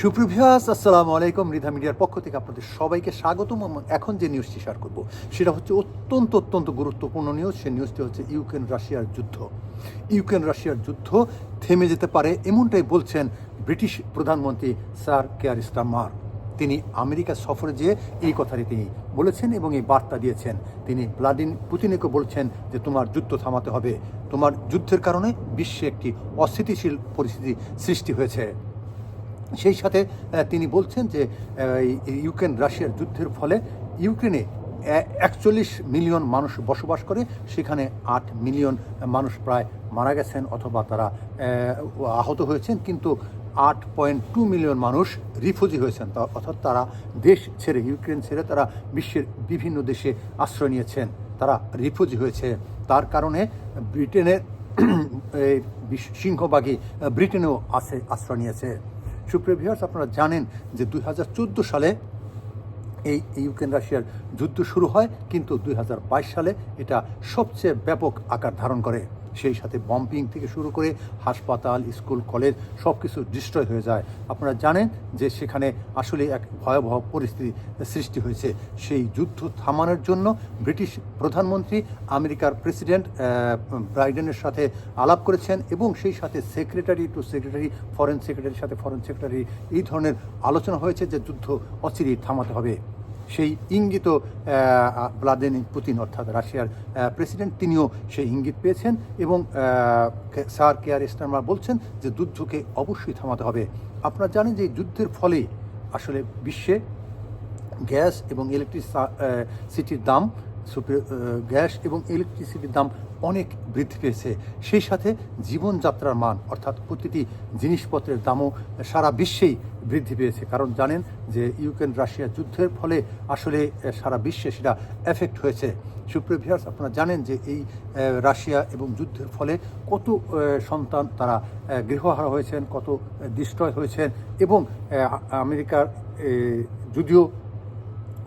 সুপ্রভিয়াস আসসালামু আলাইকুম। রিধা মিডিয়ার পক্ষ থেকে আপনাদের সবাইকে স্বাগতম। এখন যে নিউজটি শেয়ার করব, সেটা হচ্ছে অত্যন্ত অত্যন্ত গুরুত্বপূর্ণ নিউজ সেই নিউজটি হচ্ছে ইউক্রেন রাশিয়ার যুদ্ধ। ইউক্রেন রাশিয়ার যুদ্ধ থেমে যেতে পারে এমনটাই বলছেন ব্রিটিশ প্রধানমন্ত্রী স্যার কেয়ার স্টারমার তিনি আমেরিকা সফরে যেয়ে এই কথাটি তিনি বলেছেন এবং এই বার্তা দিয়েছেন। তিনি ভ্লাদিন পুতিনকে বলছেন যে, তোমার যুদ্ধ থামাতে হবে। তোমার যুদ্ধের কারণে বিশ্বে একটি অস্থিতিশীল পরিস্থিতি সৃষ্টি হয়েছে। সেই সাথে তিনি বলছেন যে ইউক্রেন রাশিয়ার যুদ্ধের ফলে ইউক্রেনে একচল্লিশ মিলিয়ন মানুষ বসবাস করে, সেখানে আট মিলিয়ন মানুষ প্রায় মারা গেছেন অথবা তারা আহত হয়েছেন, কিন্তু আট পয়েন্ট টু মিলিয়ন মানুষ রিফিউজি হয়েছেন। অর্থাৎ তারা দেশ ছেড়ে, ইউক্রেন ছেড়ে তারা বিশ্বের বিভিন্ন দেশে আশ্রয় নিয়েছেন, তারা রিফিউজি হয়েছে। তার কারণে ব্রিটেনের বিশ্ব- ব্রিটেনেও আছে, আশ্রয় নিয়েছে। সুপ্রিয় ভিউয়ার্স, আপনারা জানেন যে দুই হাজার চোদ্দ সালে এই ইউক্রেন রাশিয়ার যুদ্ধ শুরু হয়, কিন্তু দুই হাজার বাইশ সালে এটা সবচেয়ে ব্যাপক আকার ধারণ করে। সেই সাথে বম্পিং থেকে শুরু করে হাসপাতাল, স্কুল, কলেজ সব কিছু ডিস্ট্রয় হয়ে যায়। আপনারা জানেন যে সেখানে আসলে এক ভয়াবহ পরিস্থিতি সৃষ্টি হয়েছে। সেই যুদ্ধ থামানোর জন্য ব্রিটিশ প্রধানমন্ত্রী, আমেরিকার প্রেসিডেন্ট ব্রাইডেনের সাথে আলাপ করেছেন এবং সেই সাথে সেক্রেটারি টু সেক্রেটারি ফরেন সেক্রেটারির সাথে ফরেন সেক্রেটারি এই ধরনের আলোচনা হয়েছে যে যুদ্ধ অচিরেই থামাতে হবে। সেই ইঙ্গিত ভ্লাদিমির পুতিন অর্থাৎ রাশিয়ার প্রেসিডেন্ট, তিনিও সেই ইঙ্গিত পেয়েছেন এবং স্যার কে- আর ইসলামরা বলছেন যে যুদ্ধকে অবশ্যই থামাতে হবে। আপনারা জানেন যে যুদ্ধের ফলে আসলে বিশ্বে গ্যাস এবং ইলেকট্রিসিটির দাম গ্যাস এবং ইলেকট্রিসিটির দাম অনেক বৃদ্ধি পেয়েছে। সেই সাথে জীবনযাত্রার মান, অর্থাৎ প্রতিটি জিনিসপত্রের দামও সারা বিশ্বেই বৃদ্ধি পেয়েছে। কারণ জানেন যে ইউক্রেন রাশিয়া যুদ্ধের ফলে আসলে সারা বিশ্বে সেটা এফেক্ট হয়েছে। সুপ্রিয় ভিউয়ার্স আপনারা জানেন যে এই রাশিয়া এবং যুদ্ধের ফলে কত সন্তান তারা গৃহহারা হয়েছেন, কত ডিস্ট্রয় হয়েছেন এবং আমেরিকার যদিও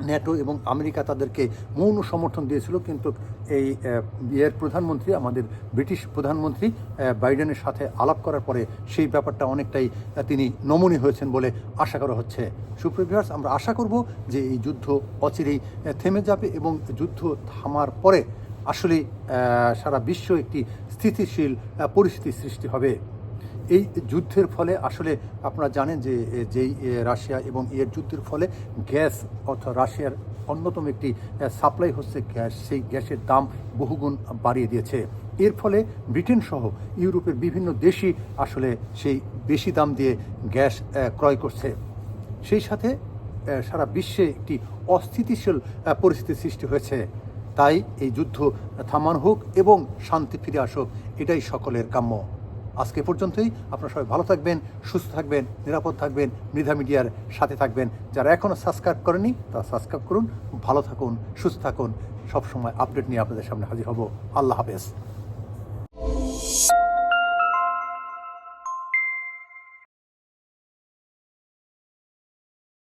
ন্যাটো এবং আমেরিকা তাদেরকে মৌন সমর্থন দিয়েছিল, কিন্তু এই এর প্রধানমন্ত্রী, আমাদের ব্রিটিশ প্রধানমন্ত্রী বাইডেনের সাথে আলাপ করার পরে সেই ব্যাপারটা অনেকটাই তিনি নমনীয় হয়েছেন বলে আশা করা হচ্ছে। সুপ্রিভিয়ার্স আমরা আশা করব যে এই যুদ্ধ অচিরেই থেমে যাবে এবং যুদ্ধ থামার পরে আসলে সারা বিশ্ব একটি স্থিতিশীল পরিস্থিতি সৃষ্টি হবে। এই যুদ্ধের ফলে আসলে আপনারা জানেন যে যেই রাশিয়া এবং এর যুদ্ধের ফলে গ্যাস অর্থাৎ রাশিয়ার অন্যতম একটি সাপ্লাই হচ্ছে গ্যাস। সেই গ্যাসের দাম বহুগুণ বাড়িয়ে দিয়েছে। এর ফলে ব্রিটেন সহ ইউরোপের বিভিন্ন দেশই আসলে সেই বেশি দাম দিয়ে গ্যাস ক্রয় করছে। সেই সাথে সারা বিশ্বে একটি অস্থিতিশীল পরিস্থিতির সৃষ্টি হয়েছে। তাই এই যুদ্ধ থামান হোক এবং শান্তি ফিরে আসুক, এটাই সকলের কাম্য। আজকে পর্যন্তই। আপনারা সবাই ভালো থাকবেন, সুস্থ থাকবেন, নিরাপদ থাকবেন, মৃধা মিডিয়ার সাথে থাকবেন। যারা এখনও সাবস্ক্রাইব করেনি তারা সাবস্ক্রাইব করুন, ভালো থাকুন, সুস্থ থাকুন। সবসময় আপডেট নিয়ে আপনাদের সামনে হাজির হব। আল্লাহ হাফেজ।